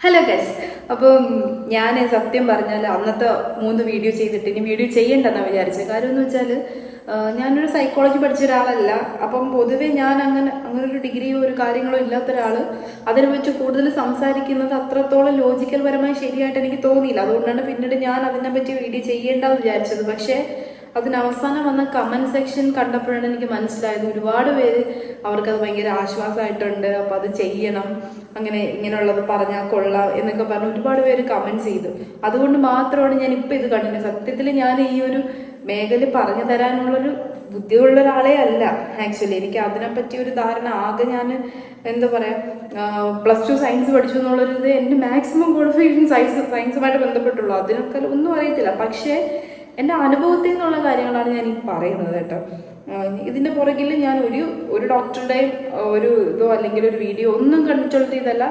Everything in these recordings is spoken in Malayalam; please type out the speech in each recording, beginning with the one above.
ഹലോ ഗസ് അപ്പം ഞാൻ സത്യം പറഞ്ഞാൽ അന്നത്തെ മൂന്ന് വീഡിയോ ചെയ്തിട്ട് ഇനി വീഡിയോ ചെയ്യണ്ടെന്നാണ് വിചാരിച്ചത് കാര്യം എന്ന് വെച്ചാൽ ഞാനൊരു സൈക്കോളജി പഠിച്ച ഒരാളല്ല. അപ്പം പൊതുവെ ഞാൻ അങ്ങനെ അങ്ങനെ ഒരു ഡിഗ്രിയോ ഒരു കാര്യങ്ങളോ ഇല്ലാത്ത ഒരാൾ അതിനെ വെച്ച് കൂടുതൽ സംസാരിക്കുന്നത് അത്രത്തോളം ലോജിക്കൽ പരമായി ശരിയായിട്ട് എനിക്ക് തോന്നിയില്ല. അതുകൊണ്ടാണ് പിന്നീട് ഞാൻ അതിനെപ്പറ്റി വീഡിയോ ചെയ്യേണ്ടെന്ന് വിചാരിച്ചത്. പക്ഷേ അതിന് അവസാനം വന്ന കമന്റ് സെക്ഷൻ കണ്ടപ്പോഴാണ് എനിക്ക് മനസ്സിലായത് ഒരുപാട് പേര് അവർക്കത് ഭയങ്കര ആശ്വാസമായിട്ടുണ്ട് അപ്പൊ അത് ചെയ്യണം അങ്ങനെ ഇങ്ങനെയുള്ളത് പറഞ്ഞാൽ കൊള്ളാം എന്നൊക്കെ പറഞ്ഞ് ഒരുപാട് പേര് കമന്റ് ചെയ്തു. അതുകൊണ്ട് മാത്രമാണ് ഞാൻ ഇപ്പൊ ഇത് കണ്ടത് സത്യത്തിൽ ഞാൻ ഈ ഒരു മേഖല പറഞ്ഞു തരാനുള്ളൊരു ബുദ്ധിയുള്ള ഒരാളെ അല്ല. ആക്ച്വലി എനിക്ക് അതിനെപ്പറ്റി ഒരു ധാരണ ആകെ ഞാൻ എന്താ പറയാ പ്ലസ് ടു സയൻസ് പഠിച്ചു എന്നുള്ളൊരു ഇത് എന്റെ മാക്സിമം ക്വാളിഫിക്കേഷൻ സയൻസ് സയൻസുമായിട്ട് ബന്ധപ്പെട്ടുള്ളൂ. അതിനൊക്കെ ഒന്നും അറിയത്തില്ല. പക്ഷേ എന്റെ അനുഭവത്തിൽ നിന്നുള്ള കാര്യങ്ങളാണ് ഞാൻ ഈ പറയുന്നത് കേട്ടോ. ഇതിന്റെ പുറകിൽ ഞാൻ ഒരു ഒരു ഡോക്ടറുടെയും ഒരു ഇതോ അല്ലെങ്കിൽ ഒരു വീഡിയോ ഒന്നും കണ്ടിട്ടുള്ള ഇതല്ല.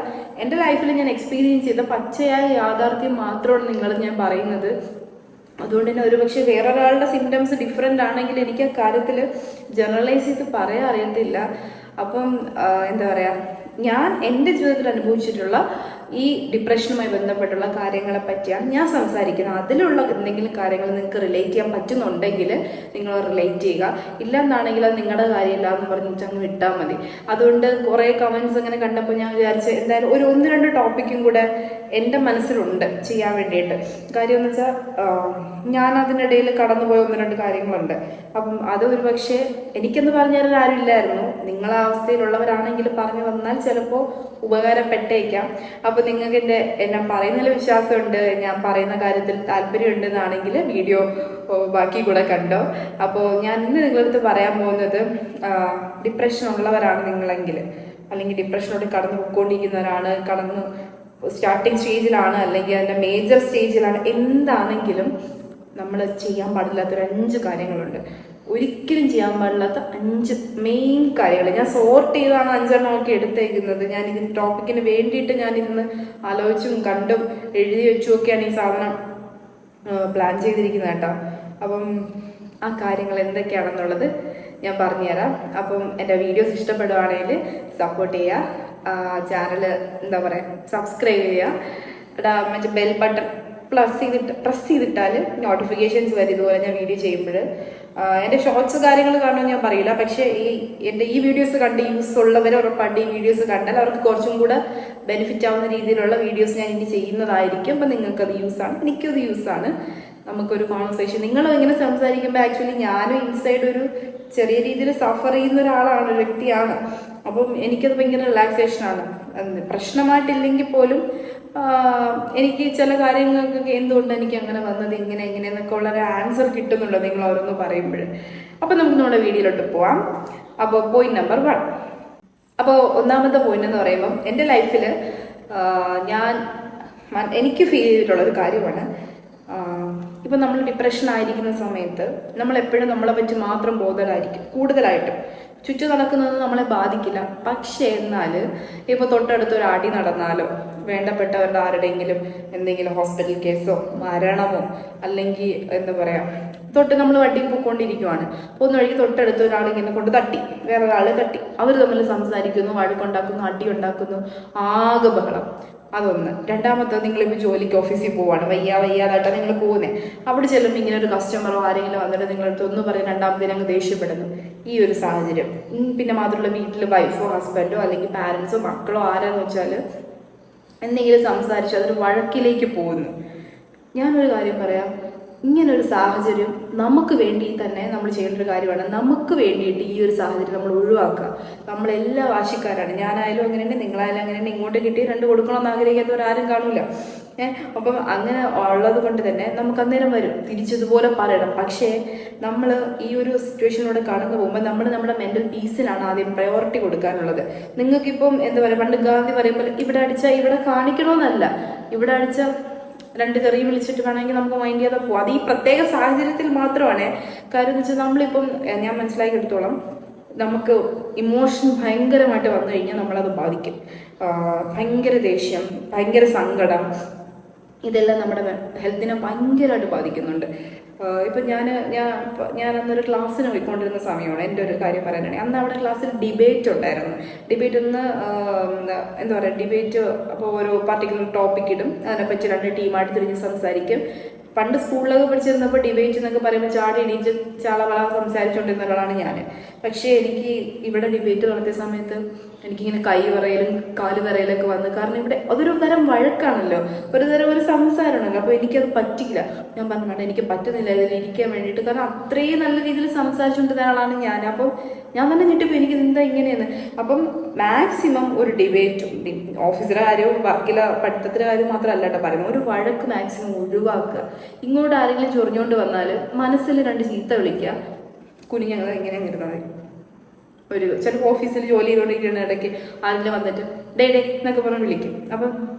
എന്റെ ലൈഫിൽ ഞാൻ എക്സ്പീരിയൻസ് ചെയ്ത പച്ചയായ യാഥാർത്ഥ്യം മാത്രമാണ് നിങ്ങൾ ഞാൻ പറയുന്നത്. അതുകൊണ്ട് തന്നെ ഒരുപക്ഷെ വേറൊരാളുടെ സിംറ്റംസ് ഡിഫറെന്റ് ആണെങ്കിൽ എനിക്ക് ആ കാര്യത്തിൽ ജനറലൈസ് ചെയ്ത് പറയാൻ അറിയത്തില്ല. അപ്പം എന്താ പറയുക ഞാൻ എന്റെ ജീവിതത്തിൽ അനുഭവിച്ചിട്ടുള്ള ഈ ഡിപ്രഷനുമായി ബന്ധപ്പെട്ടുള്ള കാര്യങ്ങളെ പറ്റിയാണ് ഞാൻ സംസാരിക്കുന്നത്. അതിലുള്ള എന്തെങ്കിലും കാര്യങ്ങൾ നിങ്ങൾക്ക് റിലേറ്റ് ചെയ്യാൻ പറ്റുന്നുണ്ടെങ്കിൽ നിങ്ങൾ റിലേറ്റ് ചെയ്യുക. ഇല്ലെന്നാണെങ്കിൽ അത് നിങ്ങളുടെ കാര്യമില്ല എന്ന് പറഞ്ഞിട്ട് അങ്ങ് വിട്ടാൽ മതി. അതുകൊണ്ട് കുറേ കമൻസ് അങ്ങനെ കണ്ടപ്പോൾ ഞാൻ വിചാരിച്ചു എന്തായാലും ഒരു ഒന്ന് രണ്ട് ടോപ്പിക്കും കൂടെ എന്റെ മനസ്സിലുണ്ട് ചെയ്യാൻ വേണ്ടിയിട്ട്. കാര്യം എന്ന് വെച്ചാൽ ഞാൻ അതിനിടയിൽ കടന്നുപോയ ഒന്ന് രണ്ട് കാര്യങ്ങളുണ്ട്. അപ്പം അത് ഒരു പക്ഷേ എനിക്കെന്ന് പറഞ്ഞാൽ ആരും ഇല്ലായിരുന്നു. നിങ്ങളെ അവസ്ഥയിലുള്ളവരാണെങ്കിൽ പറഞ്ഞു വന്നാൽ ചിലപ്പോൾ ഉപകാരപ്പെട്ടേക്കാം. അപ്പോൾ നിങ്ങൾക്ക് എന്റെ എന്നെ പറയുന്നതിൽ വിശ്വാസമുണ്ട് ഞാൻ പറയുന്ന കാര്യത്തിൽ താല്പര്യമുണ്ടെന്നാണെങ്കിൽ വീഡിയോ ബാക്കി കൂടെ കണ്ടോ. അപ്പോൾ ഞാൻ ഇന്ന് നിങ്ങളടുത്ത് പറയാൻ പോകുന്നത് ഡിപ്രഷൻ ഉള്ളവരാണ് നിങ്ങളെങ്കിൽ. അല്ലെങ്കിൽ ഡിപ്രഷനോട് കടന്നു പോയിക്കൊണ്ടിരിക്കുന്നവരാണ് കടന്നു സ്റ്റാർട്ടിങ് സ്റ്റേജിലാണ് അല്ലെങ്കിൽ അതിന്റെ മേജർ സ്റ്റേജിലാണ് എന്താണെങ്കിലും നമ്മൾ ചെയ്യാൻ പാടില്ലാത്ത ഒരു അഞ്ച് കാര്യങ്ങളുണ്ട്. ഒരിക്കലും ചെയ്യാൻ പാടില്ലാത്ത അഞ്ച് മെയിൻ കാര്യങ്ങൾ ഞാൻ സോർട്ട് ചെയ്താണ് അഞ്ചെണ്ണം നോക്കി എടുത്തേക്കുന്നത്. ഞാൻ ഇതിന് ടോപ്പിക്കിന് വേണ്ടിയിട്ട് ഞാൻ ഇന്ന് ആലോചിച്ചും കണ്ടും എഴുതി വെച്ചും ഒക്കെയാണ് ഈ സാധനം പ്ലാൻ ചെയ്തിരിക്കുന്നത് കേട്ടോ. അപ്പം ആ കാര്യങ്ങൾ എന്തൊക്കെയാണെന്നുള്ളത് ഞാൻ പറഞ്ഞുതരാം. അപ്പം എന്റെ വീഡിയോസ് ഇഷ്ടപ്പെടുവാണെങ്കിൽ സപ്പോർട്ട് ചെയ്യുക. ചാനൽ എന്താ പറയുക സബ്സ്ക്രൈബ് ചെയ്യുക. മറ്റേ ബെൽ ബട്ടൺ പ്ലസ് ചെയ്തിട്ട് പ്രസ് ചെയ്തിട്ടാൽ നോട്ടിഫിക്കേഷൻസ് വരും ഇതുപോലെ ഞാൻ വീഡിയോ ചെയ്യുമ്പോൾ എന്റെ ഷോർട്സ് കാര്യങ്ങൾ കാണുമെന്ന് ഞാൻ പറയില്ല. പക്ഷേ ഈ എന്റെ ഈ വീഡിയോസ് കണ്ട് യൂസ് ഉള്ളവർ ഉറപ്പായിട്ട് ഈ വീഡിയോസ് കണ്ടാൽ അവർക്ക് കുറച്ചും കൂടെ ബെനിഫിറ്റ് ആവുന്ന രീതിയിലുള്ള വീഡിയോസ് ഞാൻ ഇനി ചെയ്യുന്നതായിരിക്കും. അപ്പം നിങ്ങൾക്കത് യൂസാണ് എനിക്കത് യൂസാണ് നമുക്കൊരു കോൺവെർസേഷൻ നിങ്ങളും ഇങ്ങനെ സംസാരിക്കുമ്പോൾ ആക്ച്വലി ഞാനും ഇൻസൈഡ് ഒരു ചെറിയ രീതിയിൽ സഫർ ചെയ്യുന്ന ഒരാളാണ് ഒരു വ്യക്തിയാണ്. അപ്പം എനിക്കത് ഭയങ്കര റിലാക്സേഷനാണ് പ്രശ്നമായിട്ടില്ലെങ്കിൽ പോലും എനിക്ക് ചില കാര്യങ്ങൾക്കൊക്കെ എന്തുകൊണ്ട് എനിക്ക് അങ്ങനെ വന്നത് ഇങ്ങനെ ഇങ്ങനെ എന്നൊക്കെ ഉള്ള ഒരു ആൻസർ കിട്ടുന്നുണ്ടോ നിങ്ങൾ ഓരോന്ന് പറയുമ്പോൾ അപ്പം നമുക്ക് നമ്മുടെ വീഡിയോയിലോട്ട് പോവാം. അപ്പോൾ പോയിന്റ് നമ്പർ വൺ അപ്പോൾ ഒന്നാമത്തെ പോയിന്റ് എന്ന് പറയുമ്പം എന്റെ ലൈഫിൽ ഞാൻ എനിക്ക് ഫീൽ ചെയ്തിട്ടുള്ള ഒരു കാര്യമാണ്. ഇപ്പം നമ്മൾ ഡിപ്രഷൻ ആയിരിക്കുന്ന സമയത്ത് നമ്മൾ എപ്പോഴും നമ്മളെ പറ്റി മാത്രം ബോധരായിരിക്കും കൂടുതലായിട്ടും. ചുറ്റും നടക്കുന്നത് നമ്മളെ ബാധിക്കില്ല. പക്ഷേ എന്നാൽ ഇപ്പോൾ തൊട്ടടുത്ത് ഒരു അടി നടന്നാലോ വേണ്ടപ്പെട്ടവരുടെ ആരുടെയെങ്കിലും എന്തെങ്കിലും ഹോസ്പിറ്റൽ കേസോ മരണമോ അല്ലെങ്കിൽ എന്താ പറയുക തൊട്ട് നമ്മൾ വണ്ടി പോയിക്കൊണ്ടിരിക്കുവാണ്. പോകുന്ന വഴിക്ക് തൊട്ടടുത്ത് ഒരാൾ ഇങ്ങനെ കൊണ്ട് തട്ടി വേറെ ഒരാൾ തട്ടി. അവർ തമ്മിൽ സംസാരിക്കുന്നു വഴക്കുണ്ടാക്കുന്നു അടി ഉണ്ടാക്കുന്നു ആകെ ബഹളം. അതൊന്ന്. രണ്ടാമത്തെ നിങ്ങളിപ്പോൾ ജോലിക്ക് ഓഫീസിൽ പോവാണ്. വയ്യ വയ്യാതായിട്ടാണ് നിങ്ങൾ പോകുന്നത് അവിടെ ചെല്ലുമ്പോൾ ഇങ്ങനെ ഒരു കസ്റ്റമറോ ആരെങ്കിലും വന്നിട്ട് നിങ്ങളടുത്ത് ഒന്ന് പറയും രണ്ടാമത്തെ അങ്ങ് ദേഷ്യപ്പെടുന്നു. ഈ ഒരു സാഹചര്യം. പിന്നെ മാത്രമല്ല വീട്ടിൽ വൈഫോ ഹസ്ബൻഡോ അല്ലെങ്കിൽ പാരൻസോ മക്കളോ ആരാന്ന് വെച്ചാൽ എന്തെങ്കിലും സംസാരിച്ച് അതൊരു വഴക്കിലേക്ക് പോകുന്നു. ഞാനൊരു കാര്യം പറയാം. ഇങ്ങനൊരു സാഹചര്യം നമുക്ക് വേണ്ടി തന്നെ നമ്മൾ ചെയ്യേണ്ട ഒരു കാര്യമാണ്. നമുക്ക് വേണ്ടിയിട്ട് ഈ ഒരു സാഹചര്യം നമ്മൾ ഒഴിവാക്കുക. നമ്മളെല്ലാ വാശിക്കാരാണ്. ഞാനായാലും അങ്ങനെ തന്നെ നിങ്ങളായാലും അങ്ങനെ തന്നെ ഇങ്ങോട്ട് കിട്ടി രണ്ട് കൊടുക്കണമെന്ന് ആഗ്രഹിക്കാത്തവരാരും കാണൂല. ഏഹ് അപ്പം അങ്ങനെ ഉള്ളത് കൊണ്ട് തന്നെ നമുക്ക് അന്നേരം വരും. തിരിച്ചതുപോലെ പറയണം. പക്ഷേ നമ്മൾ ഈ ഒരു സിറ്റുവേഷനിലൂടെ കടന്നു പോകുമ്പോൾ നമ്മൾ നമ്മുടെ മെന്റൽ പീസിനാണ് ആദ്യം പ്രയോറിറ്റി കൊടുക്കാനുള്ളത്. നിങ്ങൾക്കിപ്പം എന്താ പറയുക പണ്ട് ഗാന്ധി പറയുമ്പോൾ ഇവിടെ അടിച്ചാൽ ഇവിടെ കാണിക്കണമെന്നല്ല. ഇവിടെ അടിച്ചാൽ രണ്ട് ചെറിയ വിളിച്ചിട്ട് വേണമെങ്കിൽ നമുക്ക് മൈൻഡ് ചെയ്താൽ പോകും അത് ഈ പ്രത്യേക സാഹചര്യത്തിൽ മാത്രമാണ്. കാര്യം എന്ന് വെച്ചാൽ നമ്മളിപ്പം ഞാൻ മനസ്സിലാക്കി എടുത്തോളാം നമുക്ക് ഇമോഷൻ ഭയങ്കരമായിട്ട് വന്നു കഴിഞ്ഞാൽ നമ്മളത് ബാധിക്കും. ഭയങ്കര ദേഷ്യം ഭയങ്കര സങ്കടം ഇതെല്ലാം നമ്മുടെ ഹെൽത്തിനെ ഭയങ്കരമായിട്ട് ബാധിക്കുന്നുണ്ട്. ഇപ്പം ഞാൻ ഞാൻ ഞാൻ അന്നൊരു ക്ലാസ്സിന് പോയിക്കൊണ്ടിരുന്ന സമയമാണ് എന്റെ ഒരു കാര്യം പറയാനാണെങ്കിൽ അന്ന് അവിടെ ക്ലാസ്സിൽ ഡിബേറ്റ് ഉണ്ടായിരുന്നു. ഡിബേറ്റ് ഒന്ന് എന്താ പറയുക ഡിബേറ്റ് അപ്പോൾ ഒരു പർട്ടിക്കുലർ ടോപ്പിക് ഇടും. അതിനെപ്പറ്റി രണ്ട് ടീമായിട്ട് തിരിഞ്ഞ് സംസാരിക്കും. പണ്ട് സ്കൂളിലൊക്കെ പഠിച്ചിരുന്നപ്പോൾ ഡിബേറ്റ് എന്നൊക്കെ പറയുമ്പോൾ ചാടി എണീച്ച് ചാളവള സംസാരിച്ചുകൊണ്ടിരുന്ന ഒരാളാണ് ഞാൻ പക്ഷേ എനിക്ക് ഇവിടെ ഡിബേറ്റ് നടത്തിയ സമയത്ത് എനിക്കിങ്ങനെ കൈ വിറയലും കാൽ വിറയലൊക്കെ വന്നു കാരണം ഇവിടെ അതൊരു തരം വഴക്കാണല്ലോ. ഒരു തരം ഒരു സംസാരമാണല്ലോ. അപ്പോൾ എനിക്കത് പറ്റില്ല ഞാൻ പറഞ്ഞു വേണ്ട എനിക്ക് പറ്റുന്നില്ല. ഇതിൽ ഇരിക്കാൻ വേണ്ടിയിട്ട് കാരണം അത്രയും നല്ല രീതിയിൽ സംസാരിച്ചുകൊണ്ടിരുന്ന ആളാണ് ഞാൻ. അപ്പം ഞാൻ തന്നെ ഞെട്ടിപ്പോൾ എനിക്ക് എന്താ ഇങ്ങനെയെന്ന്? അപ്പം മാക്സിമം ഒരു ഡിബേറ്റും ഓഫീസിലെ കാര്യവും വർക്കിലെ പഠിത്തത്തിലെ കാര്യം മാത്രമല്ല കേട്ടോ പറയുന്നത്. ഒരു വഴക്ക് മാക്സിമം ഒഴിവാക്കുക. ഇങ്ങോട്ട് ആരെങ്കിലും ചൊറിഞ്ഞുകൊണ്ട് വന്നാൽ മനസ്സിൽ രണ്ട് ചീത്ത വിളിക്കുക. കുനിഞ്ഞങ്ങനെ ഇങ്ങനെ ഇരുന്നാൽ ഒരു ചിലപ്പോൾ ഓഫീസിൽ ജോലി ചെയ്തുകൊണ്ടിരിക്കുന്ന ഇടയ്ക്ക്. ആരെങ്കിലും വന്നിട്ട് ഡേ ഡേ എന്നൊക്കെ പറഞ്ഞ് വിളിക്കും. അപ്പം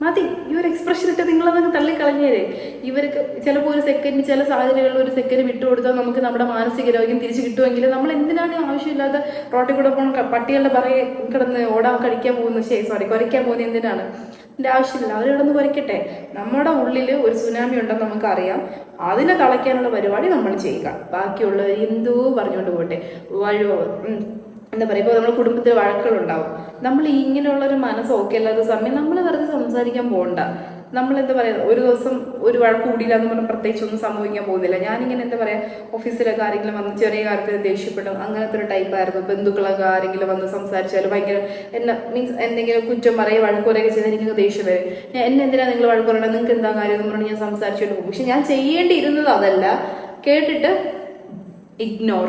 മതി. ഈ ഒരു എക്സ്പ്രഷൻ ഇട്ട് നിങ്ങളതങ്ങ് തള്ളിക്കളഞ്ഞേരെ. ഇവർക്ക് ചിലപ്പോൾ ഒരു സെക്കൻഡ് ചില സാഹചര്യങ്ങളിൽ ഒരു സെക്കൻഡ് വിട്ടു വിട്ടുകൊടുത്താൽ നമുക്ക് നമ്മുടെ മാനസിക രോഗ്യം തിരിച്ചു കിട്ടുമെങ്കിൽ നമ്മൾ എന്തിനാണ് ആവശ്യമില്ലാത്ത റോട്ടിൽ കൂടെ പോകണം പട്ടികളുടെ പറയെ കിടന്ന് ഓടാൻ കഴിക്കാൻ പോകുന്നു ശരി സോറി കുരയ്ക്കാൻ പോകുന്നത് എന്തിനാണ്? ഇതിന്റെ ആവശ്യമില്ല. അവർ കിടന്ന് കുരയ്ക്കട്ടെ നമ്മുടെ ഉള്ളിൽ ഒരു സുനാമി ഉണ്ടെന്ന് നമുക്കറിയാം. അതിനെ തളയ്ക്കാനുള്ള പരിപാടി നമ്മൾ ചെയ്യുക. ബാക്കിയുള്ളവർ എന്തോ പറഞ്ഞുകൊണ്ട് പോകട്ടെ. വഴോ ഉം, എന്താ പറയുക ഇപ്പോൾ നമ്മുടെ കുടുംബത്തിൽ വഴക്കുകളുണ്ടാവും. നമ്മൾ ഇങ്ങനെയുള്ള ഒരു മനസ്സ് ഓക്കെ അല്ലാത്ത സമയം നമ്മൾ വെറുതെ സംസാരിക്കാൻ പോകണ്ട നമ്മൾ എന്താ പറയുക ഒരു ദിവസം ഒരു വഴക്ക് കൂടിയില്ല എന്ന് പറഞ്ഞാൽ പ്രത്യേകിച്ച് ഒന്നും സംഭവിക്കാൻ പോകുന്നില്ല. ഞാനിങ്ങനെ എന്താ പറയുക ഓഫീസിലൊക്കെ ആരെങ്കിലും വന്ന് ചെറിയ കാര്യത്തിൽ ദേഷ്യപ്പെടും. അങ്ങനത്തെ ഒരു ടൈപ്പായിരുന്നു ബന്ധുക്കളൊക്കെ ആരെങ്കിലും വന്ന് സംസാരിച്ചാൽ ഭയങ്കര എന്നെ മീൻസ് എന്തെങ്കിലും കുറ്റം പറയുക വഴക്കുറയൊക്കെ ചെയ്താൽ എനിക്ക് ദേഷ്യം വരും. എന്നെ എന്തിനാ നിങ്ങൾ വഴക്ക് പറയണം? നിങ്ങൾക്ക് എന്താ കാര്യം എന്ന് പറഞ്ഞ് ഞാൻ സംസാരിച്ചുകൊണ്ട് പോകും. പക്ഷെ ഞാൻ ചെയ്യേണ്ടിയിരുന്നത് അതല്ല. കേട്ടിട്ട് ഇഗ്നോർ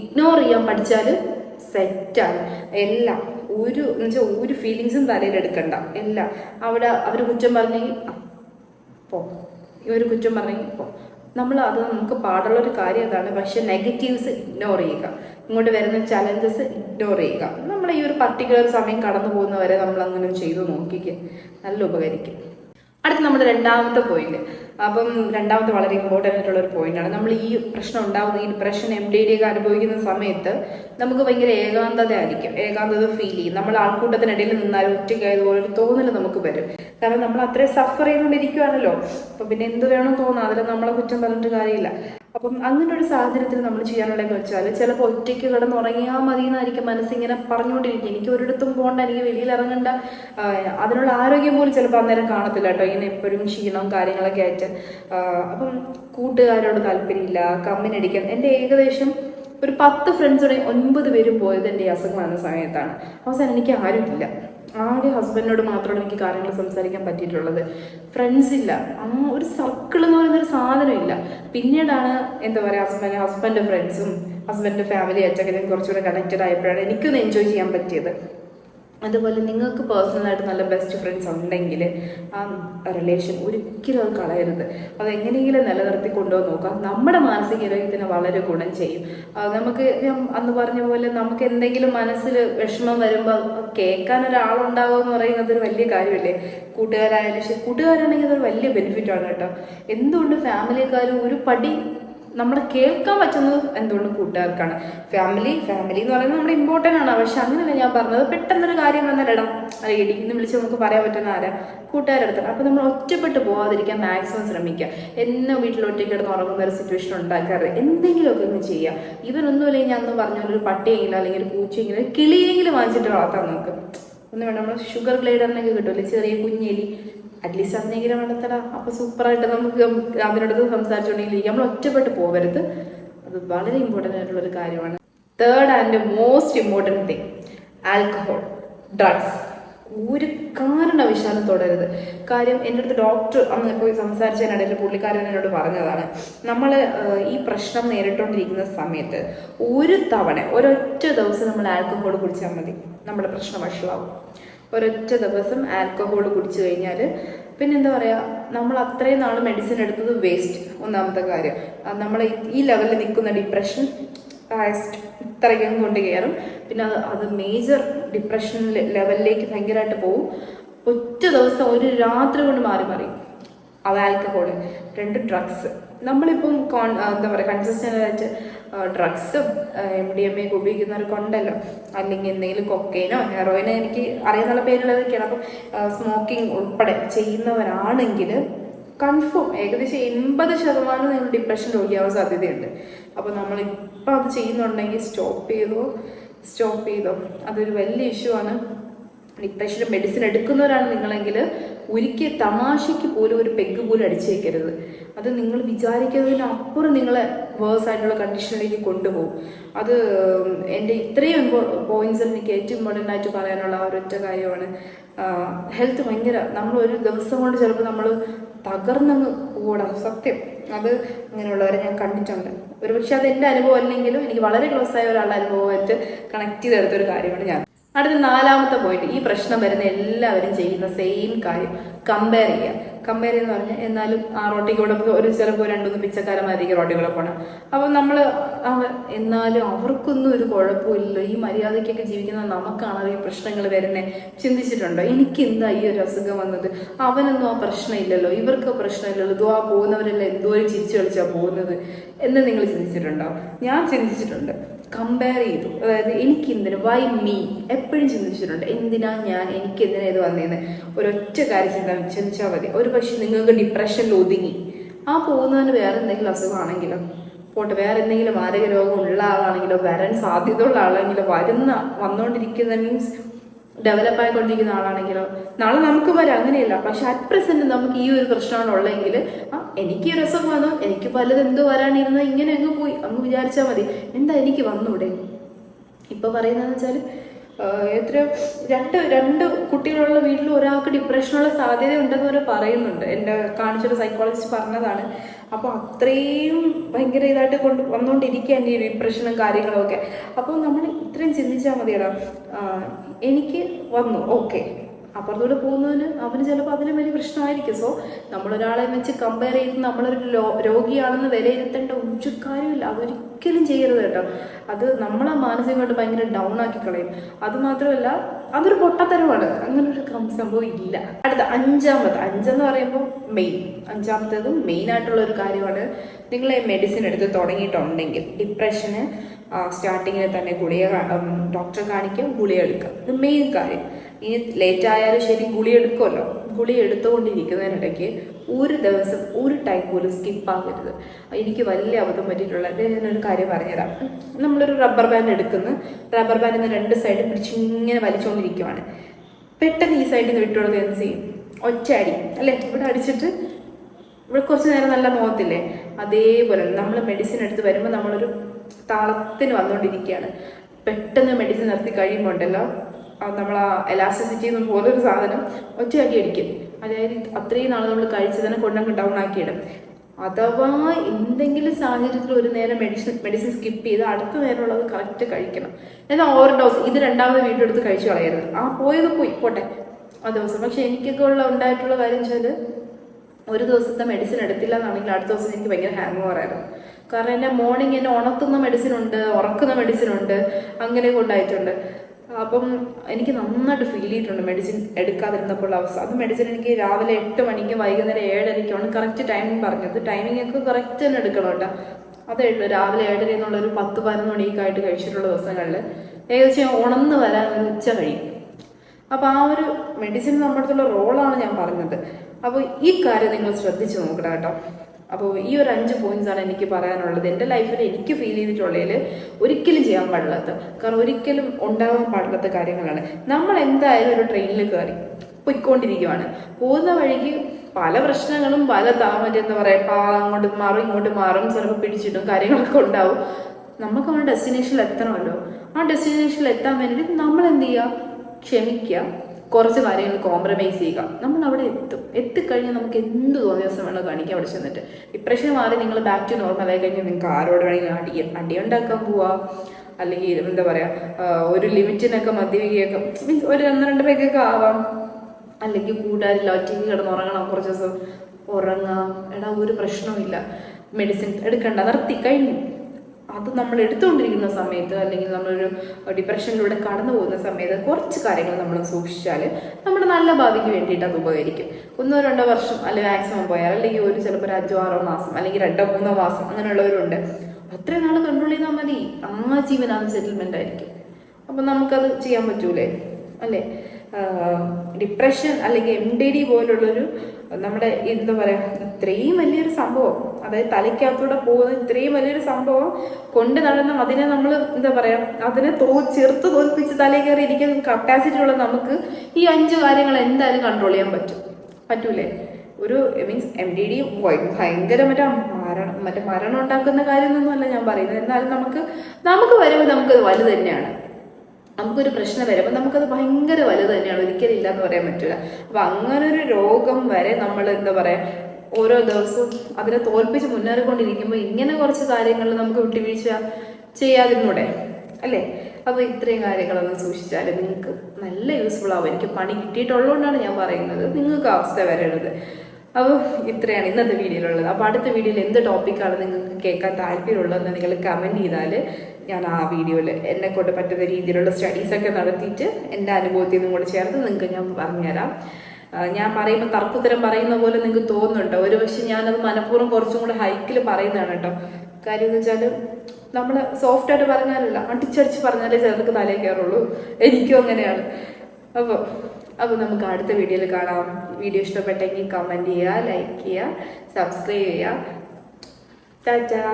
ഇഗ്നോർ ചെയ്യാൻ പഠിച്ചാൽ സെറ്റാണ്. എല്ലാം. ഒരു എന്നുവെച്ചാൽ ഒരു ഫീലിങ്സും തലയിൽ എടുക്കണ്ട എല്ലാം. അവിടെ അവർ കുറ്റം പറഞ്ഞെങ്കിൽ പോ. ഒരു കുറ്റം പറഞ്ഞെങ്കിൽ പോ. നമ്മൾ അത് നമുക്ക് പാടുള്ള ഒരു കാര്യം അതാണ്. പക്ഷെ നെഗറ്റീവ്സ് ഇഗ്നോർ ചെയ്യുക. ഇങ്ങോട്ട് വരുന്ന ചലഞ്ചസ് ഇഗ്നോർ ചെയ്യുക. നമ്മൾ ഈ ഒരു പർട്ടിക്കുലർ സമയം കടന്നു പോകുന്നവരെ നമ്മൾ അങ്ങനെ ചെയ്തു നോക്കിക്കുക നല്ല ഉപകരിക്കും. അടുത്ത നമ്മുടെ രണ്ടാമത്തെ പോയിന്റ് അപ്പം രണ്ടാമത്തെ വളരെ ഇമ്പോർട്ടന്റ് ആയിട്ടുള്ള ഒരു പോയിന്റാണ് നമ്മൾ ഈ പ്രശ്നം ഉണ്ടാകുന്ന ഈ ഡിപ്രഷൻ എം ഡി ഡി ഒക്കെ അനുഭവിക്കുന്ന സമയത്ത് നമുക്ക് ഭയങ്കര ഏകാന്തത ആയിരിക്കും. ഏകാന്തത ഫീൽ ചെയ്യും. നമ്മൾ ആൾക്കൂട്ടത്തിനിടയിൽ നിന്നാലും ഒറ്റയ്ക്കായതുപോലെ ഒരു തോന്നൽ നമുക്ക് വരും. കാരണം നമ്മൾ അത്രയും സഫർ ചെയ്തുകൊണ്ടിരിക്കുകയാണല്ലോ അപ്പം പിന്നെ എന്ത് വേണം തോന്നാം? അതിൽ നമ്മളെ കുറ്റം പറഞ്ഞിട്ട് കാര്യമില്ല. അപ്പം അങ്ങനെ ഒരു സാഹചര്യത്തിൽ നമ്മൾ ചെയ്യാനുള്ളതെന്ന് വെച്ചാൽ ചിലപ്പോൾ ഒറ്റയ്ക്ക് കിടന്ന് ഉറങ്ങിയാൽ മതി എന്നായിരിക്കും മനസ്സിങ്ങനെ പറഞ്ഞുകൊണ്ടിരിക്കും എനിക്ക് ഒരിടത്തും പോകണ്ട എനിക്ക് വെളിയിൽ ഇറങ്ങണ്ട. അതിനുള്ള ആരോഗ്യം പോലും ചിലപ്പോൾ അന്നേരം കാണത്തില്ല കേട്ടോ. ഇങ്ങനെ എപ്പോഴും ക്ഷീണവും കാര്യങ്ങളൊക്കെ ആയിട്ട്. അപ്പം കൂട്ടുകാരോട് താല്പര്യമില്ല കമ്മിന് അടിക്കാൻ. എന്റെ ഏകദേശം ഒരു പത്ത് ഫ്രണ്ട്സോടെ ഒൻപത് പേരും പോയത് എന്റെ അസുഖം വന്ന സമയത്താണ്. അവസാനം എനിക്ക് ആരുമില്ല. ആകെ ഹസ്ബൻഡിനോട് മാത്രമാണ് എനിക്ക് കാര്യങ്ങൾ സംസാരിക്കാൻ പറ്റിയിട്ടുള്ളത്. ഫ്രണ്ട്സ് ഇല്ല. ആ ഒരു സർക്കിൾ എന്ന് പറയുന്ന ഒരു സാധനമില്ല പിന്നീടാണ് എന്താ പറയുക ഹസ്ബൻഡ് ഹസ്ബൻഡ് ഫ്രണ്ട്സും ഹസ്ബൻഡ് ഫാമിലി ആയിട്ടൊക്കെ ഞാൻ കുറച്ചുകൂടെ കണക്റ്റഡ് ആയപ്പോഴാണ് എനിക്കൊന്ന് എൻജോയ് ചെയ്യാൻ പറ്റിയത്. അതുപോലെ നിങ്ങൾക്ക് പേഴ്സണലായിട്ട് നല്ല ബെസ്റ്റ് ഫ്രണ്ട്സ് ഉണ്ടെങ്കിൽ ആ റിലേഷൻ ഒരിക്കലും അത് കളയരുത്. അത് എങ്ങനെയെങ്കിലും നിലനിർത്തി കൊണ്ടുപോകാൻ നോക്കുക. നമ്മുടെ മാനസികാരോഗ്യത്തിന് വളരെ ഗുണം ചെയ്യും. നമുക്ക് ഞാൻ അന്ന് പറഞ്ഞ പോലെ നമുക്ക് എന്തെങ്കിലും മനസ്സിൽ വിഷമം വരുമ്പോൾ കേൾക്കാൻ ഒരാളുണ്ടാവുക എന്ന് പറയുന്നത് ഒരു വലിയ കാര്യമല്ലേ? കൂട്ടുകാരായാലും ശരി. കൂട്ടുകാരാണെങ്കിൽ അതൊരു വലിയ ബെനിഫിറ്റാണ് കേട്ടോ. എന്തുകൊണ്ട് ഫാമിലിക്കാരും ഒരു പടി നമ്മളെ കേൾക്കാൻ പറ്റുന്നത് എന്തുകൊണ്ട് കൂട്ടുകാർക്കാണ്? ഫാമിലി ഫാമിലി എന്ന് പറയുന്നത് നമ്മുടെ ഇമ്പോർട്ടന്റ് ആണ്. പക്ഷെ അങ്ങനെയല്ല ഞാൻ പറഞ്ഞത്. പെട്ടെന്നൊരു കാര്യം വന്നിടടാ റേഡി എന്ന് വിളിച്ച് നമുക്ക് പറയാൻ പറ്റുന്ന ആരാ? കൂട്ടുകാരുടെ അപ്പം അപ്പോൾ നമ്മൾ ഒറ്റപ്പെട്ട് പോകാതിരിക്കാൻ മാക്സിമം ശ്രമിക്കുക. എന്നെ വീട്ടിൽ ഒറ്റയ്ക്ക് കിടന്ന് ഉറങ്ങുന്ന ഒരു സിറ്റുവേഷൻ ഉണ്ടാക്കാറ് എന്തെങ്കിലുമൊക്കെ ഒന്ന് ചെയ്യുക. ഇവരൊന്നുമില്ലെങ്കിൽ ഞാൻ ഒന്ന് പറഞ്ഞ ഒരു പട്ടിയെങ്കിലും അല്ലെങ്കിൽ ഒരു പൂച്ചയെങ്കിലും കിളിയെങ്കിലും വാങ്ങിച്ചിട്ട് വളർത്താൻ നമുക്ക്. ഒന്ന് വേണം നമ്മൾ ഷുഗർ ഗ്ലൈഡറിനൊക്കെ കിട്ടുമല്ലേ? ചെറിയ കുഞ്ഞെലി. അറ്റ്ലീസ്റ്റ് അതിനെങ്കിലും വളർത്തടാ അപ്പൊ സൂപ്പറായിട്ട് നമുക്ക് അതിനടുത്ത് സംസാരിച്ചുകൊണ്ടെങ്കിൽ നമ്മൾ ഒറ്റപ്പെട്ട് പോകരുത് അത് വളരെ ഇമ്പോർട്ടന്റ് ആയിട്ടുള്ള ഒരു കാര്യമാണ്. Third and most important thing alcohol drugs ഒരു കാരണവശാലും തുടരുത്. കാര്യം എന്റെ അടുത്ത് ഡോക്ടർ അന്ന് പോയി സംസാരിച്ചതിനിടയിൽ പുള്ളിക്കാരൻ എന്നോട് പറഞ്ഞതാണ്. നമ്മൾ ഈ പ്രശ്നം നേരിട്ടുകൊണ്ടിരിക്കുന്ന സമയത്ത് ഒരു തവണ ഒരൊറ്റ ദിവസം നമ്മൾ ആൽക്കഹോൾ കുടിച്ചാൽ മതി. നമ്മുടെ പ്രശ്നം വഷളാവും. ഒരൊറ്റ ദിവസം ആൽക്കഹോൾ കുടിച്ചു കഴിഞ്ഞാൽ പിന്നെ എന്താ പറയുക നമ്മൾ അത്രയും നാൾ മെഡിസിൻ എടുത്തത് വേസ്റ്റ് ഒന്നാമത്തെ കാര്യം. നമ്മൾ ഈ ലെവലിൽ നിൽക്കുന്ന ഡിപ്രഷൻ ഹായസ്റ്റ് ഇത്രയ്ക്കും കൊണ്ട് കയറും പിന്നെ അത് അത് മേജർ ഡിപ്രഷൻ ലെവലിലേക്ക് ഭയങ്കരമായിട്ട് പോവും. ഒറ്റ ദിവസം ഒരു രാത്രി കൊണ്ട് മാറി മാറി അത് ആൽക്കഹോൾ രണ്ട് ഡ്രഗ്സ് നമ്മളിപ്പം കോൺ എന്താ പറയുക കൺസിസ്റ്റന്റ് ആയിട്ട് ഡ്രഗ്സും എം ഡി എം എ ഒക്കെ ഉപയോഗിക്കുന്നവർക്കുണ്ടല്ലോ അല്ലെങ്കിൽ എന്തെങ്കിലും കൊക്കൈനോ ഹെറോയിനോ എനിക്ക് അറിയാവുന്ന പേരുള്ളതൊക്കെയാണ് അപ്പം സ്മോക്കിംഗ് ഉൾപ്പെടെ ചെയ്യുന്നവരാണെങ്കിൽ കൺഫേം ഏകദേശം എൺപത് ശതമാനം നിങ്ങൾ ഡിപ്രഷൻ രോഗിയാവാൻ സാധ്യതയുണ്ട്. അപ്പോൾ നമ്മൾ അത് ചെയ്യുന്നുണ്ടെങ്കിൽ സ്റ്റോപ്പ് ചെയ്തോ സ്റ്റോപ്പ് ചെയ്തോ. അതൊരു വലിയ ഇഷ്യൂ ആണ്. ഡിപ്രഷന് മെഡിസിൻ എടുക്കുന്നവരാണ് നിങ്ങളെങ്കിൽ ഒരിക്കൽ തമാശയ്ക്ക് പോലും ഒരു പെഗ് പോലും അടിച്ചു വെക്കരുത് അത് നിങ്ങൾ വിചാരിക്കുന്നതിനപ്പുറം നിങ്ങളെ വേഴ്സ് ആയിട്ടുള്ള കണ്ടീഷനിലേക്ക് കൊണ്ടുപോകും. അത് എന്റെ ഇത്രയും പോയിന്റ്സിൽ എനിക്ക് ഏറ്റവും ഇമ്പോർട്ടന്റ് ആയിട്ട് പറയാനുള്ള ഒരൊറ്റ കാര്യമാണ്. ഹെൽത്ത് ഭയങ്കര ഒരു ദിവസം കൊണ്ട് ചിലപ്പോൾ നമ്മൾ തകർന്നങ്ങ് പോകണം സത്യം. അത് അങ്ങനെയുള്ളവരെ ഞാൻ കണ്ടിട്ടുണ്ട്. ഒരുപക്ഷെ അത് എന്റെ അനുഭവം അല്ലെങ്കിലും എനിക്ക് വളരെ ക്ലോസ് ആയ ഒരാളുടെ അനുഭവമായിട്ട് കണക്ട് ചെയ്തെടുത്തൊരു കാര്യമാണ് ഞാൻ. അടുത്ത നാലാമത്തെ പോയിന്റ് ഈ പ്രശ്നം വരുന്ന എല്ലാവരും ചെയ്യുന്ന സെയിം കാര്യം. കമ്പയർ ചെയ്യുക. കമ്പയർ ചെയ്യുന്ന പറഞ്ഞാൽ എന്നാലും ആ റോട്ടിക്ക് കൂടെ ഒരു ചിലപ്പോൾ രണ്ടൊന്നും പിച്ചക്കാരന്മാരായിരിക്കും റോട്ടിൽ കൂടെ പോകണം അപ്പം നമ്മൾ എന്നാലും അവർക്കൊന്നും ഒരു കുഴപ്പമില്ല ഈ മര്യാദയ്ക്കൊക്കെ ജീവിക്കുന്ന നമുക്കാണ് ഈ പ്രശ്നങ്ങൾ വരുന്നത് ചിന്തിച്ചിട്ടുണ്ടോ? എനിക്ക് എന്താ ഈ ഒരു അസുഖം വന്നത്? അവനൊന്നും ആ പ്രശ്നമില്ലല്ലോ ഇവർക്ക് പ്രശ്നമില്ലല്ലോ ഇതോ ആ പോകുന്നവരെല്ലാം എന്തോരം ചിരിച്ചു കളിച്ചാൽ പോകുന്നത് എന്ന് നിങ്ങൾ ചിന്തിച്ചിട്ടുണ്ടോ? ഞാൻ ചിന്തിച്ചിട്ടുണ്ട്. കമ്പയർ ചെയ്തു. അതായത് എനിക്ക് എന്തിനു വൈ മീ എപ്പോഴും ചിന്തിച്ചിട്ടുണ്ട്. എന്തിനാ ഞാൻ? എനിക്ക് എന്തിനാ ഇത് വന്നേന്ന്? ഒരൊറ്റ കാര്യം ചിന്ത ചിന്തിച്ചാൽ മതി. ഒരു പക്ഷെ നിങ്ങൾക്ക് ഡിപ്രഷനിൽ ഒതുങ്ങി. ആ പോകുന്നതിന് വേറെ എന്തെങ്കിലും അസുഖമാണെങ്കിലോ പോട്ടെ വേറെ എന്തെങ്കിലും മാരക രോഗം ഉള്ള ആളാണെങ്കിലോ വരാൻ സാധ്യതയുള്ള ആളാണെങ്കിലോ വരുന്ന വന്നുകൊണ്ടിരിക്കുന്ന മീൻസ് ഡെവലപ്പ് ആയിക്കൊണ്ടിരിക്കുന്ന ആളാണെങ്കിലോ? നാളെ നമുക്ക് വരാം അങ്ങനെയല്ല. പക്ഷെ അറ്റ് പ്രസന്റ് നമുക്ക് ഈ ഒരു പ്രശ്നമാണ് ഉള്ളതെങ്കിൽ ആ എനിക്ക് രസം വന്നു എനിക്ക് പലത് എന്തോ വരാനിരുന്ന ഇങ്ങനെ അങ്ങ് പോയി അങ്ങ് വിചാരിച്ചാൽ മതി. എന്താ എനിക്ക് വന്നൂടെ? ഇപ്പൊ പറയുന്നതെന്ന് വെച്ചാൽ എത്ര രണ്ട് രണ്ട് കുട്ടികളുള്ള വീട്ടിൽ ഒരാൾക്ക് ഡിപ്രഷനുള്ള സാധ്യത ഉണ്ടെന്ന് വരെ പറയുന്നുണ്ട്. എന്റെ കാണിച്ചൊരു സൈക്കോളജിസ്റ്റ് പറഞ്ഞതാണ്. അപ്പോൾ അത്രയും ഭയങ്കര ഇതായിട്ട് കൊണ്ട് വന്നുകൊണ്ടിരിക്കുകയാണ് ഈ ഡിപ്രഷനും കാര്യങ്ങളും ഒക്കെ. അപ്പോൾ നമ്മൾ ഇത്രയും ചിന്തിച്ചാൽ മതിയടാ. എനിക്ക് വന്നു. ഓക്കെ അപ്പുറത്തൂടെ പോകുന്നതിന് അവന് ചിലപ്പോൾ അതിന് വലിയ പ്രശ്നമായിരിക്കും. സോ നമ്മളൊരാളെ വെച്ച് കമ്പയർ ചെയ്ത് നമ്മളൊരു രോഗിയാണെന്ന് വിലയിരുത്തേണ്ട ഒരു കാര്യമില്ല. അതൊരിക്കലും ചെയ്യരുത് കേട്ടോ. അത് നമ്മളെ മാനസികമായിട്ട് ഭയങ്കര ഡൗൺ ആക്കി കളയും. അത് മാത്രമല്ല അതൊരു പൊട്ടത്തരമാണ്. അങ്ങനെ ഒരു സംഭവം ഇല്ല. അടുത്ത അഞ്ചാമത് അഞ്ചെന്ന് പറയുമ്പോൾ മെയിൻ. അഞ്ചാമത്തേതും മെയിൻ ആയിട്ടുള്ള ഒരു കാര്യമാണ്. നിങ്ങൾ മെഡിസിൻ എടുത്ത് തുടങ്ങിയിട്ടുണ്ടെങ്കിൽ ഡിപ്രഷന് സ്റ്റാർട്ടിങ്ങിൽ തന്നെ ഗുളിക ഡോക്ടറെ കാണിക്കുക ഗുളിക എടുക്കുക ഇത് മെയിൻ കാര്യം. ഇനി ലേറ്റ് ആയാലും ശരി ഗുളി എടുക്കുമല്ലോ. ഗുളി എടുത്തുകൊണ്ടിരിക്കുന്നതിനിടയ്ക്ക് ഒരു ദിവസം ഒരു ടൈം പോലും സ്കിപ്പ് ആകരുത് എനിക്ക് വലിയ അബദ്ധം പറ്റിയിട്ടുള്ള ഇത് ഞാനൊരു കാര്യം പറഞ്ഞുതരാം. നമ്മളൊരു റബ്ബർ ബാൻഡ് എടുക്കുന്നു. റബ്ബർ ബാൻഡിൽ നിന്ന് രണ്ട് സൈഡ് പിടിച്ച് ഇങ്ങനെ വലിച്ചുകൊണ്ടിരിക്കുവാണ് പെട്ടെന്ന് ഈ സൈഡിൽ നിന്ന് വിട്ടുകൊടുക്കുക എന്ത് ചെയ്യും? ഒറ്റയടി അല്ലേ? ഇവിടെ അടിച്ചിട്ട് ഇവിടെ കുറച്ച് നേരം നല്ല മുഖത്തില്ലേ അതേപോലെ നമ്മൾ മെഡിസിൻ എടുത്ത് വരുമ്പോൾ നമ്മളൊരു താളത്തിന് വന്നുകൊണ്ടിരിക്കുകയാണ്. പെട്ടെന്ന് മെഡിസിൻ നിർത്തി കഴിയുമ്പോൾ ഉണ്ടല്ലോ നമ്മൾ ആ എലാസ്റ്റിസിറ്റി എന്ന് പോലൊരു സാധനം ഒറ്റയാക്കി അടിക്കും. അതായത് അത്രയും നാൾ നമ്മൾ കഴിച്ചതിനെ കൊണ്ടങ്ങ് ഡൗൺ ആക്കിയിടും അഥവാ എന്തെങ്കിലും സാഹചര്യത്തിൽ ഒരു നേരം മെഡിസിൻ മെഡിസിൻ സ്കിപ്പ് ചെയ്ത് അടുത്ത നേരമുള്ളത് കറക്റ്റ് കഴിക്കണം. എന്നാൽ ഓവർ ഡോസ് ഇത് രണ്ടാമത് വീണ്ടും എടുത്ത് കഴിച്ചു കളയരുത്. ആ പോയത് പോയി പോട്ടെ. ആ ദിവസം. പക്ഷെ എനിക്കൊക്കെ ഉള്ള ഉണ്ടായിട്ടുള്ള കാര്യം വെച്ചാൽ ഒരു ദിവസത്തെ മെഡിസിൻ എടുത്തില്ല എന്നാണെങ്കിൽ അടുത്ത ദിവസം എനിക്ക് ഭയങ്കര ഹാങ് ഓവറായിരുന്നു കാരണം എന്നെ മോർണിംഗ് എന്നെ ഉണർത്തുന്ന മെഡിസിൻ ഉണ്ട് ഉറക്കുന്ന മെഡിസിൻ ഉണ്ട് അങ്ങനെയൊക്കെ ഉണ്ടായിട്ടുണ്ട്. അപ്പം എനിക്ക് നന്നായിട്ട് ഫീൽ ചെയ്തിട്ടുണ്ട് മെഡിസിൻ എടുക്കാതിരുന്നപ്പോൾ അവസ്ഥ അത് മെഡിസിൻ എനിക്ക് രാവിലെ എട്ട് മണിക്ക് വൈകുന്നേരം ഏഴരയ്ക്കാണ് കറക്റ്റ് ടൈമിംഗ് പറഞ്ഞത്. ടൈമിംഗ് ഒക്കെ കറക്റ്റ് തന്നെ എടുക്കണം കേട്ടോ. അതേ രാവിലെ ഏഴര എന്നുള്ള ഒരു പത്ത് പതിനൊന്ന് മണിക്കായിട്ട് കഴിച്ചിട്ടുള്ള ദിവസങ്ങളിൽ ഏകദേശം ഉണന്ന് വരാൻ ഉച്ച കഴിയും. അപ്പോൾ ആ ഒരു മെഡിസിൻ നമ്മുടെ അടുത്തുള്ള റോളാണ് ഞാൻ പറഞ്ഞത്. അപ്പോൾ ഈ കാര്യം നിങ്ങൾ ശ്രദ്ധിച്ചു നോക്കണം കേട്ടോ. അപ്പോൾ ഈ ഒരു അഞ്ച് പോയിന്റ്സ് ആണ് എനിക്ക് പറയാനുള്ളത്. എന്റെ ലൈഫിൽ എനിക്ക് ഫീൽ ചെയ്തിട്ടുള്ളതിൽ ഒരിക്കലും ചെയ്യാൻ പാടില്ലാത്ത കാരണം ഒരിക്കലും ഉണ്ടാകാൻ പാടില്ലാത്ത കാര്യങ്ങളാണ്. നമ്മൾ എന്തായാലും ഒരു ട്രെയിനിൽ കയറി പൊയ്ക്കൊണ്ടിരിക്കുവാണ്. പോകുന്ന വഴിക്ക് പല പ്രശ്നങ്ങളും പല താമര എന്താ പറയുക പാ അങ്ങോട്ട് മാറും ഇങ്ങോട്ട് മാറും ചിലപ്പോൾ പിടിച്ചിട്ടും കാര്യങ്ങളൊക്കെ ഉണ്ടാവും. നമുക്ക് ആ ഡെസ്റ്റിനേഷനിൽ എത്തണമല്ലോ. ആ ഡെസ്റ്റിനേഷനിൽ എത്താൻ വേണ്ടിയിട്ട് നമ്മൾ എന്ത് ചെയ്യുക? ക്ഷമിക്കുക. കുറച്ച് കാര്യങ്ങൾ കോംപ്രമൈസ് ചെയ്യുക. നമ്മൾ അവിടെ എത്തും. എത്തിക്കഴിഞ്ഞാൽ നമുക്ക് എന്ത് തോന്നിയ ദിവസം വേണോ കാണിക്കുക അവിടെ ചെന്നിട്ട്. ഡിപ്രഷൻ മാറി നിങ്ങൾ ബാക്ക് ടു നോർമൽ ആയി കഴിഞ്ഞാൽ നിങ്ങൾക്ക് ആരോട് വേണമെങ്കിലും അടി അടി ഉണ്ടാക്കാൻ പോവാ. അല്ലെങ്കിൽ എന്താ പറയുക ഒരു ലിമിറ്റിനൊക്കെ മദ്യപിക്കുകയൊക്കെ മീൻസ് ഒരു ഒന്ന് രണ്ട് പേക്കൊക്കെ ആവാം. അല്ലെങ്കിൽ കൂട്ടുകാരില്ല ഒറ്റയ്ക്ക് കിടന്ന് ഉറങ്ങണം കുറച്ച് ദിവസം. ഉറങ്ങാം. എടാ ഒരു പ്രശ്നവുമില്ല. മെഡിസിൻ എടുക്കണ്ട നിർത്തി കഴിഞ്ഞു. അത് നമ്മൾ എടുത്തുകൊണ്ടിരിക്കുന്ന സമയത്ത് അല്ലെങ്കിൽ നമ്മളൊരു ഡിപ്രഷനിലൂടെ കടന്നു പോകുന്ന സമയത്ത് കുറച്ച് കാര്യങ്ങൾ നമ്മൾ സൂക്ഷിച്ചാൽ നമ്മുടെ നല്ല ഭാവിക്ക് വേണ്ടിയിട്ട് അത് ഉപകരിക്കും. ഒന്നോ രണ്ടോ വർഷം അല്ലെങ്കിൽ മാക്സിമം പോയാൽ അല്ലെങ്കിൽ ഒരു ചിലപ്പോൾ ഒരു അഞ്ചോ ആറോ മാസം അല്ലെങ്കിൽ രണ്ടോ മൂന്നോ മാസം അങ്ങനെയുള്ളവരുണ്ട്. അത്രയും നാൾ കൺട്രോൾ ചെയ്താൽ മതി. ആ അത് സെറ്റിൽമെന്റ് ആയിരിക്കും. അപ്പം നമുക്കത് ചെയ്യാൻ പറ്റൂലേ? അല്ലേ? ഡിപ്രഷൻ അല്ലെങ്കിൽ എം ഡി ഡി പോലുള്ളൊരു നമ്മുടെ എന്താ പറയാ ഇത്രയും വലിയൊരു സംഭവം അതായത് തലയ്ക്കകത്തൂടെ പോകുന്ന ഇത്രയും വലിയൊരു സംഭവം കൊണ്ട് നടന്ന അതിനെ നമ്മൾ എന്താ പറയാ അതിനെ തോ ചെറുത്ത് തോൽപ്പിച്ച് തലയിൽ കയറി ഇരിക്കുന്ന കപ്പാസിറ്റി ഉള്ള നമുക്ക് ഈ അഞ്ച് കാര്യങ്ങൾ എന്തായാലും കൺട്രോൾ ചെയ്യാൻ പറ്റും. പറ്റൂലേ? ഒരു മീൻസ് എം ഡി ഡി ഭയങ്കര മറ്റേ മരണം മറ്റേ മരണം ഉണ്ടാക്കുന്ന കാര്യമൊന്നുമല്ല ഞാൻ പറയുന്നത്. എന്നാലും നമുക്ക് നമുക്ക് വരുമ്പോൾ നമുക്ക് വലുത് തന്നെയാണ്. നമുക്കൊരു പ്രശ്നം വരുമ്പോൾ നമുക്കത് ഭയങ്കര വലുത് തന്നെയാണ്. ഒരിക്കലും എന്ന് പറയാൻ പറ്റില്ല അപ്പൊ അങ്ങനൊരു രോഗം വരെ നമ്മൾ എന്താ പറയാ ഓരോ ദിവസവും അതിനെ തോൽപ്പിച്ച് മുന്നേറിക്കൊണ്ടിരിക്കുമ്പോൾ ഇങ്ങനെ കുറച്ച് കാര്യങ്ങൾ നമുക്ക് വിട്ടുവീഴ്ച ചെയ്യാതിരുന്നൂടെ? അല്ലേ? അപ്പൊ ഇത്രയും കാര്യങ്ങളൊന്ന് സൂക്ഷിച്ചാൽ നിങ്ങൾക്ക് നല്ല യൂസ്ഫുൾ ആവും. എനിക്ക് പണി കിട്ടിയിട്ടുള്ളതുകൊണ്ടാണ് ഞാൻ പറയുന്നത്. നിങ്ങൾക്ക് അവസ്ഥ വരരുത് അപ്പോൾ ഇത്രയാണ് ഇന്നത്തെ വീഡിയോയിലുള്ളത്. അപ്പോൾ അടുത്ത വീഡിയോയിൽ എന്ത് ടോപ്പിക്കാണ് നിങ്ങൾക്ക് കേൾക്കാൻ താല്പര്യമുള്ളതെന്ന് നിങ്ങൾ കമന്റ് ചെയ്താൽ ഞാൻ ആ വീഡിയോയിൽ എന്നെ കൊണ്ട് പറ്റുന്ന രീതിയിലുള്ള സ്റ്റഡീസൊക്കെ നടത്തിയിട്ട് എന്റെ അനുഭവത്തിൽ നിന്നും കൂടെ ചേർത്ത് നിങ്ങൾക്ക് ഞാൻ പറഞ്ഞുതരാം. ഞാൻ പറയുമ്പോൾ തർക്കുത്തരം പറയുന്ന പോലെ നിങ്ങൾക്ക് തോന്നുന്നുണ്ടോ? ഒരു പക്ഷെ ഞാനത് മനഃപൂർവം കുറച്ചും കൂടെ ഹൈക്കിൽ പറയുന്നതാണ് കേട്ടോ. കാര്യം എന്ന് വെച്ചാൽ നമ്മൾ സോഫ്റ്റ് ആയിട്ട് പറഞ്ഞാലല്ല അടിച്ചടിച്ച് പറഞ്ഞാലേ ചിലർക്ക് തലയിൽ കയറുള്ളൂ. എനിക്കും അങ്ങനെയാണ്. അപ്പോൾ അപ്പോൾ നമുക്ക് അടുത്ത വീഡിയോയിൽ കാണാം. വീഡിയോ ഇഷ്ടപ്പെട്ടെങ്കിൽ കമന്റ് ചെയ്യുക ലൈക്ക് ചെയ്യുക സബ്സ്ക്രൈബ് ചെയ്യുക. ടാറ്റാ.